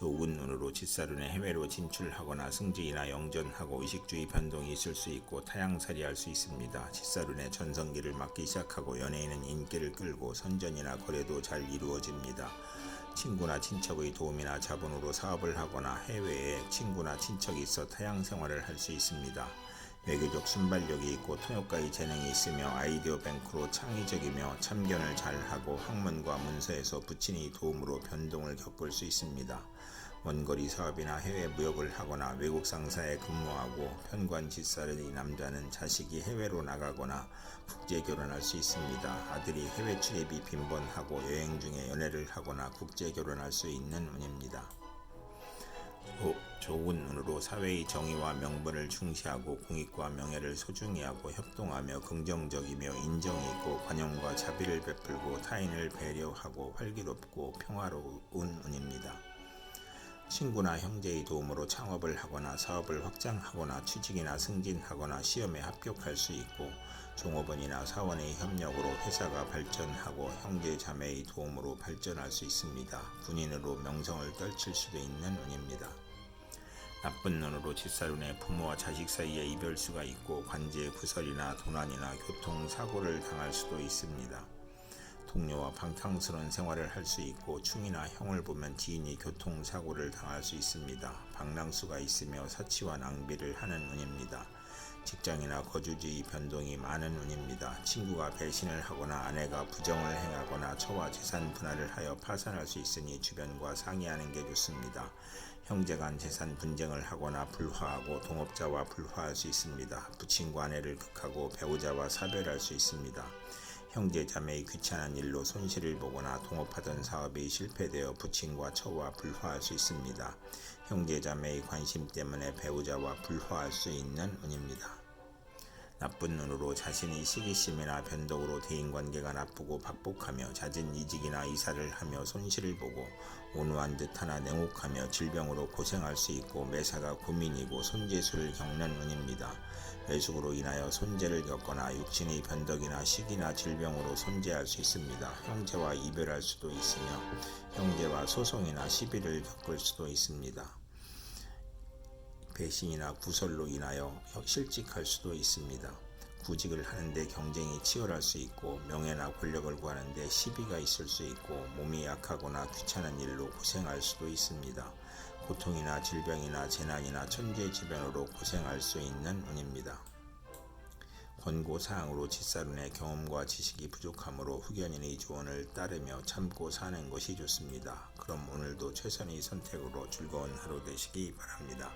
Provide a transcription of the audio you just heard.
좋은 운으로 직사륜에 해외로 진출하거나 승진이나 영전하고 의식주의 변동이 있을 수 있고 타양살이할 수 있습니다. 직사륜에 전성기를 맞기 시작하고 연예인은 인기를 끌고 선전이나 거래도 잘 이루어집니다. 친구나 친척의 도움이나 자본으로 사업을 하거나 해외에 친구나 친척이 있어 타양 생활을 할 수 있습니다. 외교적 순발력이 있고 통역가의 재능이 있으며 아이디어 뱅크로 창의적이며 참견을 잘하고 학문과 문서에서 부친의 도움으로 변동을 겪을 수 있습니다. 원거리 사업이나 해외 무역을 하거나 외국 상사에 근무하고 편관지살의 남자는 자식이 해외로 나가거나 국제 결혼할 수 있습니다. 아들이 해외 출입이 빈번하고 여행 중에 연애를 하거나 국제 결혼할 수 있는 운입니다. 조, 좋은 운으로 사회의 정의와 명분을 충시하고 공익과 명예를 소중히 하고 협동하며 긍정적이며 인정이 있고 관용과 자비를 베풀고 타인을 배려하고 활기롭고 평화로운 운입니다. 친구나 형제의 도움으로 창업을 하거나 사업을 확장하거나 취직이나 승진하거나 시험에 합격할 수 있고 종업원이나 사원의 협력으로 회사가 발전하고 형제 자매의 도움으로 발전할 수 있습니다. 군인으로 명성을 떨칠 수도 있는 운입니다. 나쁜 눈으로 집사륜에 부모와 자식 사이에 이별수가 있고 관제 구설이나 도난이나 교통사고를 당할 수도 있습니다. 동료와 방탕스러운 생활을 할 수 있고 충이나 형을 보면 지인이 교통사고를 당할 수 있습니다. 방랑수가 있으며 사치와 낭비를 하는 운입니다. 직장이나 거주지 변동이 많은 운입니다. 친구가 배신을 하거나 아내가 부정을 행하거나 처와 재산 분할을 하여 파산할 수 있으니 주변과 상의하는 게 좋습니다. 형제 간 재산 분쟁을 하거나 불화하고 동업자와 불화할 수 있습니다. 부친과 아내를 극하고 배우자와 사별할 수 있습니다. 형제 자매의 귀찮은 일로 손실을 보거나 동업하던 사업이 실패되어 부친과 처와 불화할 수 있습니다. 형제 자매의 관심 때문에 배우자와 불화할 수 있는 운입니다. 나쁜 눈으로 자신이 시기심이나 변덕으로 대인관계가 나쁘고 박복하며 잦은 이직이나 이사를 하며 손실을 보고 온화한 듯 하나 냉혹하며 질병으로 고생할 수 있고 매사가 고민이고 손재수를 겪는 운입니다. 외숙으로 인하여 손재를 겪거나 육신의 변덕이나 시기나 질병으로 손재할 수 있습니다. 형제와 이별할 수도 있으며 형제와 소송이나 시비를 겪을 수도 있습니다. 배신이나 구설로 인하여 실직할 수도 있습니다. 구직을 하는데 경쟁이 치열할 수 있고 명예나 권력을 구하는데 시비가 있을 수 있고 몸이 약하거나 귀찮은 일로 고생할 수도 있습니다. 고통이나 질병이나 재난이나 천재지변으로 고생할 수 있는 운입니다. 권고사항으로 집사론의 경험과 지식이 부족하므로 후견인의 조언을 따르며 참고 사는 것이 좋습니다. 그럼 오늘도 최선의 선택으로 즐거운 하루 되시기 바랍니다.